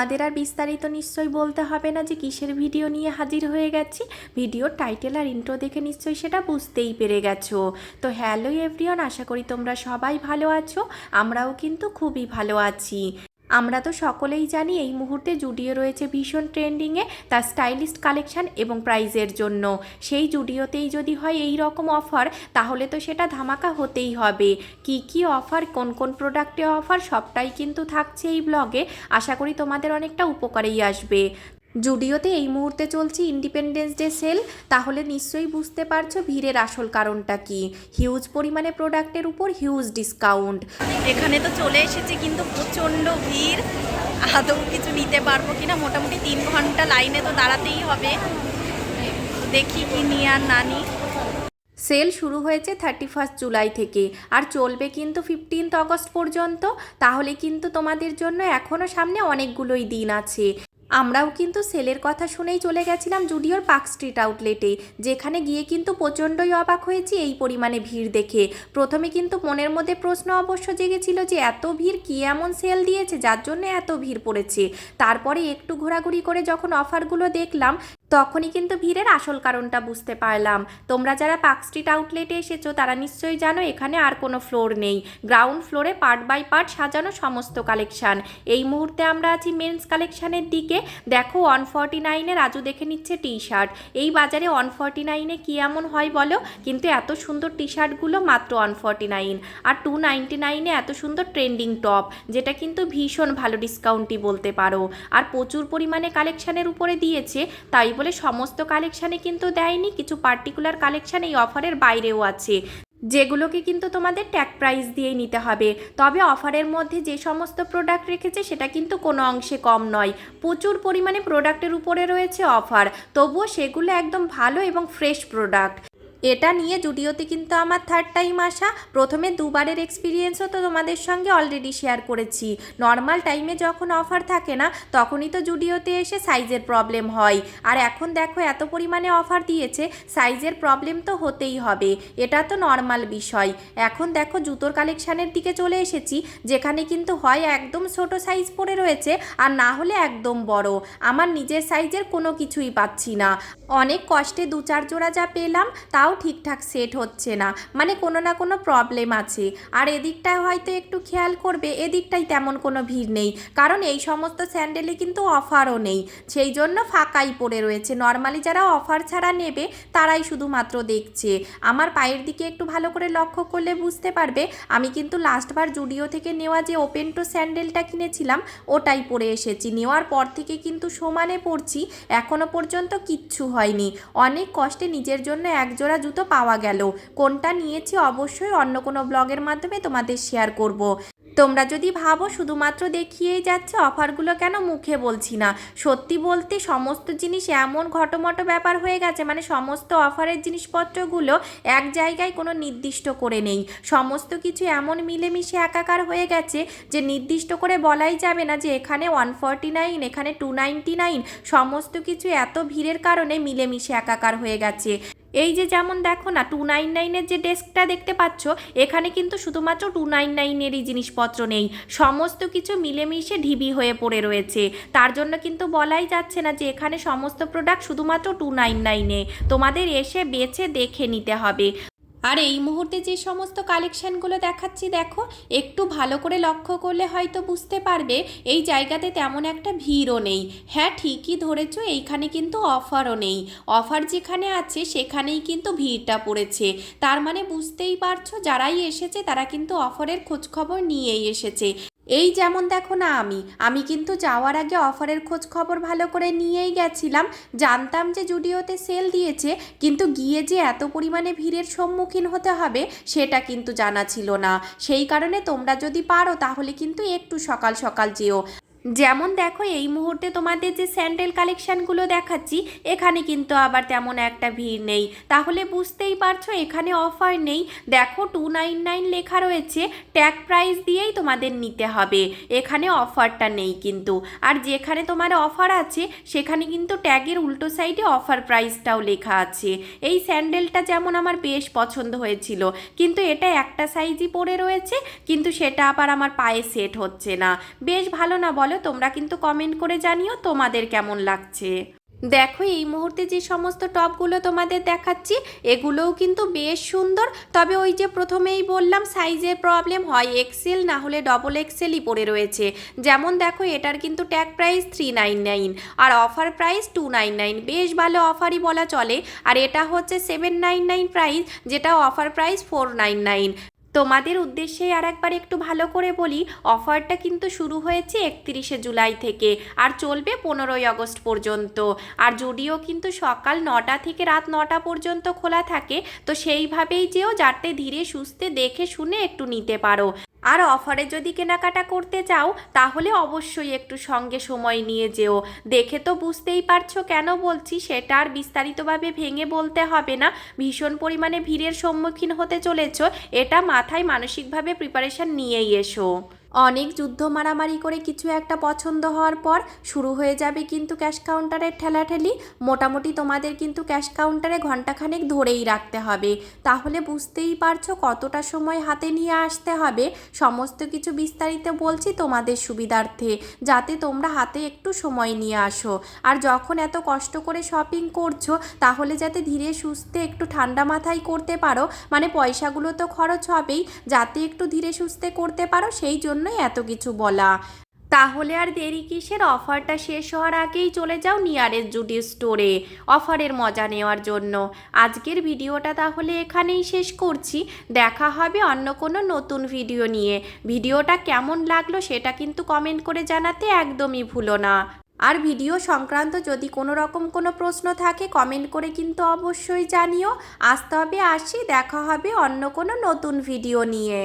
তোমাদের আর বিস্তারিত নিশ্চয়ই বলতে হবে না যে কিসের ভিডিও নিয়ে হাজির হয়ে গেছি। ভিডিওর টাইটেল আর ইন্ট্রো দেখে নিশ্চয়ই সেটা বুঝতেই পেরে গেছো। তো হ্যালো এভরিওন আশা করি তোমরা সবাই ভালো আছো। আমরাও কিন্তু খুবই ভালো আছি। আমরা তো সকলেই জানি এই মুহূর্তে জুডিও রয়েছে ভীষণ ট্রেন্ডিংয়ে তার স্টাইলিস্ট কালেকশান এবং প্রাইজের জন্য। সেই জুডিওতেই যদি হয় এই রকম অফার, তাহলে তো সেটা ধামাকা হতেই হবে। কি কি অফার, কোন কোন প্রোডাক্টে অফার, সবটাই কিন্তু থাকছে এই ব্লগে। আশা করি তোমাদের অনেকটা উপকারেই আসবে। জুডিওতে এই মুহূর্তে চলছে ইন্ডিপেন্ডেন্স ডে সেল তাহলে নিশ্চয়ই বুঝতে পারছ ভিড়ের আসল কারণটা কি। হিউজ পরিমাণে প্রোডাক্টের উপর হিউজ ডিসকাউন্ট এখানে তো চলে এসেছি কিন্তু প্রচণ্ড ভিড়। আদৌ কিছু নিতে পারব কিনা? মোটামুটি তিন ঘণ্টা লাইনে তো দাঁড়াতেই হবে। দেখি কি নিয়ে আর না নিই। সেল শুরু হয়েছে থার্টি ফার্স্ট জুলাই থেকে। আর চলবে কিন্তু ফিফটিন্থ অগস্ট পর্যন্ত। তাহলে কিন্তু তোমাদের জন্য এখনও সামনে অনেকগুলোই দিন আছে। আমরাও কিন্তু সেলের কথা শুনেই চলে গেছিলাম জুডিওর পার্ক স্ট্রিট আউটলেটে, যেখানে গিয়ে কিন্তু প্রচণ্ডই অবাক হয়েছি এই পরিমাণে ভিড় দেখে। প্রথমে কিন্তু মনের মধ্যে প্রশ্ন অবশ্য জেগেছিল যে এত ভিড় কী এমন সেল দিয়েছে যার জন্য এত ভিড় পড়েছে? তারপরে একটু ঘোরাঘুরি করে যখন অফারগুলো দেখলাম তখনই কিন্তু ভিড়ের আসল কারণটা বুঝতে পারলাম। তোমরা যারা পার্ক স্ট্রিট আউটলেটে এসেছ, তারা নিশ্চয়ই জানো এখানে আর কোনো ফ্লোর নেই। গ্রাউন্ড ফ্লোরে পার্ট বাই পার্ট সাজানো সমস্ত কালেকশান। এই মুহূর্তে আমরা আছি মেন্স কালেকশানের দিকে। দেখো ওয়ান ফর্টি নাইনে রাজু দেখে নিচ্ছে টি শার্ট এই বাজারে ওয়ান ফর্টি নাইনে কী এমন হয় বলো? কিন্তু এত সুন্দর টি শার্টগুলো মাত্র ওয়ান ফর্টি নাইন। আর টু নাইনটি নাইনে এত সুন্দর ট্রেন্ডিং টপ, যেটা কিন্তু ভীষণ ভালো ডিসকাউন্টই বলতে পারো। আর প্রচুর পরিমাণে কালেকশানের উপরে দিয়েছে, তাই বলে সমস্ত কালেকশানে কিন্তু দেয়নি, কিছু পার্টিকুলার কালেকশান এই অফারের বাইরেও আছে, যেগুলোকে কিন্তু তোমাদের ট্যাগ প্রাইস দিয়েই নিতে হবে। তবে অফারের মধ্যে যে সমস্ত প্রোডাক্ট রেখেছে, সেটা কিন্তু কোনো অংশে কম নয়, প্রচুর পরিমাণে প্রোডাক্টের উপরে রয়েছে অফার তবুও সেগুলো একদম ভালো এবং ফ্রেশ প্রোডাক্ট এটা নিয়ে জুডিওতে কিন্তু আমার থার্ড টাইম আসা। প্রথমে দুবারের এক্সপিরিয়েন্সও তো তোমাদের সঙ্গে অলরেডি শেয়ার করেছি। নর্মাল টাইমে যখন অফার থাকে না, তখনই তো জুডিওতে এসে সাইজের প্রবলেম হয়। আর এখন দেখো এত পরিমাণে অফার দিয়েছে সাইজের প্রবলেম তো হতেই হবে। এটা তো নর্মাল বিষয়। এখন দেখো জুতোর কালেকশানের দিকে চলে এসেছি, যেখানে কিন্তু হয় একদম ছোট সাইজ পরে রয়েছে, আর না হলে একদম বড়। আমার নিজের সাইজের কোনো কিছুই পাচ্ছি না। অনেক কষ্টে দু চার জোড়া যা পেলাম, তাও ঠিকঠাক সেট হচ্ছে না। মানে কোনো না কোনো প্রবলেম আছে। আর এদিকটায় হয়তো একটু খেয়াল করবে এদিকটাই তেমন কোনো ভিড় নেই। কারণ এই সমস্ত স্যান্ডেলে কিন্তু অফারও নেই। সেই জন্য ফাঁকাই পড়ে রয়েছে। নর্মালি যারা অফার ছাড়া নেবে, তারাই শুধুমাত্র দেখছে। আমার পায়ের দিকে একটু ভালো করে লক্ষ্য করলে বুঝতে পারবে, আমি কিন্তু লাস্টবার জুডিও থেকে নেওয়া যে ওপেন টো স্যান্ডেলটা কিনেছিলাম, ওটাই পরে এসেছি। নেওয়ার পর থেকে কিন্তু সমানে পড়ছি এখনও পর্যন্ত কিচ্ছু হয়নি। অনেক কষ্টে নিজের জন্য একজোড়া জুতো পাওয়া গেল। কোনটা নিয়েছি অবশ্যই অন্য কোনো ব্লগের মাধ্যমে তোমাদের শেয়ার করব। তোমরা যদি ভাবো শুধুমাত্র দেখিয়েই যাচ্ছে, অফারগুলো কেন মুখে বলছি না? সত্যি বলতে সমস্ত জিনিস এমন ঘটমটো ব্যাপার হয়ে গেছে মানে সমস্ত অফারের জিনিসপত্রগুলো এক জায়গায় কোনো নির্দিষ্ট করে নেই। সমস্ত কিছু এমন মিলেমিশে একাকার হয়ে গেছে যে নির্দিষ্ট করে বলাই যাবে না যে এখানে ওয়ান ফর্টি নাইন এখানে টু নাইনটি নাইন সমস্ত কিছু এত ভিড়ের কারণে মিলেমিশে একাকার হয়ে গেছে। এই যে যেমন দেখো না টু নাইন নাইনের যে ডেস্কটা দেখতে পাচ্ছ, এখানে কিন্তু শুধুমাত্র টু নাইন নাইনেরই জিনিসপত্র নেই। সমস্ত কিছু মিলেমিশে ঢিবি হয়ে পড়ে রয়েছে। তার জন্য কিন্তু বলাই যাচ্ছে না যে এখানে সমস্ত প্রোডাক্ট শুধুমাত্র টু নাইন নাইনে তোমাদের এসে বেছে দেখে নিতে হবে। আর এই মুহূর্তে যে সমস্ত কালেকশানগুলো দেখাচ্ছি, দেখো, একটু ভালো করে লক্ষ্য করলে হয়তো বুঝতে পারবে, এই জায়গাতে তেমন একটা ভিড়ও নেই। হ্যাঁ ঠিকই ধরেছ, এইখানে কিন্তু অফারও নেই। অফার যেখানে আছে, সেখানেই কিন্তু ভিড়টা পড়েছে। তার মানে বুঝতেই পারছ, যারাই এসেছে, তারা কিন্তু অফারের খোঁজখবর নিয়েই এসেছে। এই যেমন দেখো না আমি আমি কিন্তু যাওয়ার আগে অফারের খোঁজ খবর ভালো করে নিয়েই গেছিলাম। জানতাম যে জুডিওতে সেল দিয়েছে, কিন্তু গিয়ে যে এত পরিমাণে ভিড়ের সম্মুখীন হতে হবে, সেটা কিন্তু জানা ছিল না। সেই কারণে তোমরা যদি পারো, তাহলে কিন্তু একটু সকাল সকাল যেও। যেমন দেখো, এই মুহূর্তে তোমাদের যে স্যান্ডেল কালেকশানগুলো দেখাচ্ছি, এখানে কিন্তু আবার তেমন একটা ভিড় নেই। তাহলে বুঝতেই পারছ, এখানে অফার নেই। দেখো টু নাইন নাইন লেখা রয়েছে ট্যাগ প্রাইস দিয়েই তোমাদের নিতে হবে। এখানে অফারটা নেই কিন্তু। আর যেখানে তোমার অফার আছে, সেখানে কিন্তু ট্যাগের উল্টো সাইডে অফার প্রাইসটাও লেখা আছে। এই স্যান্ডেলটা যেমন আমার বেশ পছন্দ হয়েছিল, কিন্তু এটা একটা সাইজই পড়ে রয়েছে, কিন্তু সেটা আবার আমার পায়ে সেট হচ্ছে না। বেশ ভালো না বলো? বলো, তোমরা কিন্তু কমেন্ট করে জানিও তোমাদের কেমন লাগছে। দেখো, এই মুহূর্তে যে সমস্ত টপগুলো তোমাদের দেখাচ্ছি, এগুলোও কিন্তু বেশ সুন্দর। তবে ওই যে প্রথমেই বললাম সাইজের প্রবলেম হয় এক্সেল না হলে ডবল এক্সেলই পড়ে রয়েছে। যেমন দেখো, এটার কিন্তু tag price three nine nine আর offer price two nine nine বেশ ভালো অফারই বলা চলে। আর এটা হচ্ছে সেভেন নাইন নাইন প্রাইস যেটা offer price four nine nine তোমাদের উদ্দেশ্যে আর একবার একটু ভালো করে বলি, অফারটা কিন্তু শুরু হয়েছে একত্রিশে জুলাই থেকে আর চলবে পনেরোই আগস্ট পর্যন্ত। আর যদিও কিন্তু সকাল নটা থেকে রাত নটা পর্যন্ত খোলা থাকে, তো সেইভাবেই যেও যাতে ধীরে সুস্থে দেখে শুনে একটু নিতে পারো। আর অফারে যদি কেনাকাটা করতে চাও, তাহলে অবশ্যই একটু সঙ্গে সময় নিয়ে যেও। দেখে তো বুঝতেই পারছ কেন বলছি, সেটা আর বিস্তারিতভাবে ভেঙে বলতে হবে না। ভীষণ পরিমাণে ভিড়ের সম্মুখীন হতে চলেছ, এটা মাথায় মানসিকভাবে প্রিপারেশান নিয়েই এসো। অনেক যুদ্ধ মারামারি করে কিছু একটা পছন্দ হওয়ার পর শুরু হয়ে যাবে কিন্তু ক্যাশ কাউন্টারের ঠেলাঠেলি। মোটামুটি তোমাদের কিন্তু ক্যাশ কাউন্টারে ঘন্টাখানেক ধরেই রাখতে হবে। তাহলে বুঝতেই পারছ কতটা সময় হাতে নিয়ে আসতে হবে। সমস্ত কিছু বিস্তারিত বলছি তোমাদের সুবিধার্থে, যাতে তোমরা হাতে একটু সময় নিয়ে আসো। আর যখন এত কষ্ট করে শপিং করছ, তাহলে যাতে ধীরে সুস্থে একটু ঠান্ডা মাথায় করতে পারো। মানে পয়সাগুলো তো খরচ হবেই, যাতে একটু ধীরে সুস্থে করতে পারো, সেই জন্যই এত কিছু বলা। তাহলে আর দেরি কিসের? অফারটা শেষ হওয়ার আগেই চলে যাও নিয়ারেস্ট জুডি স্টোরে অফারের মজা নেওয়ার জন্য। আজকের ভিডিওটা তাহলে এখানেই শেষ করছি। দেখা হবে অন্য কোনো নতুন ভিডিও নিয়ে। ভিডিওটা কেমন লাগল সেটা কিন্তু কমেন্ট করে জানাতে একদমই ভুলো না। আর ভিডিও সংক্রান্ত যদি কোনো রকম কোনো প্রশ্ন থাকে, কমেন্ট করে কিন্তু অবশ্যই জানিও। আসতে হবে আসি, দেখা হবে অন্য কোনো নতুন ভিডিও নিয়ে।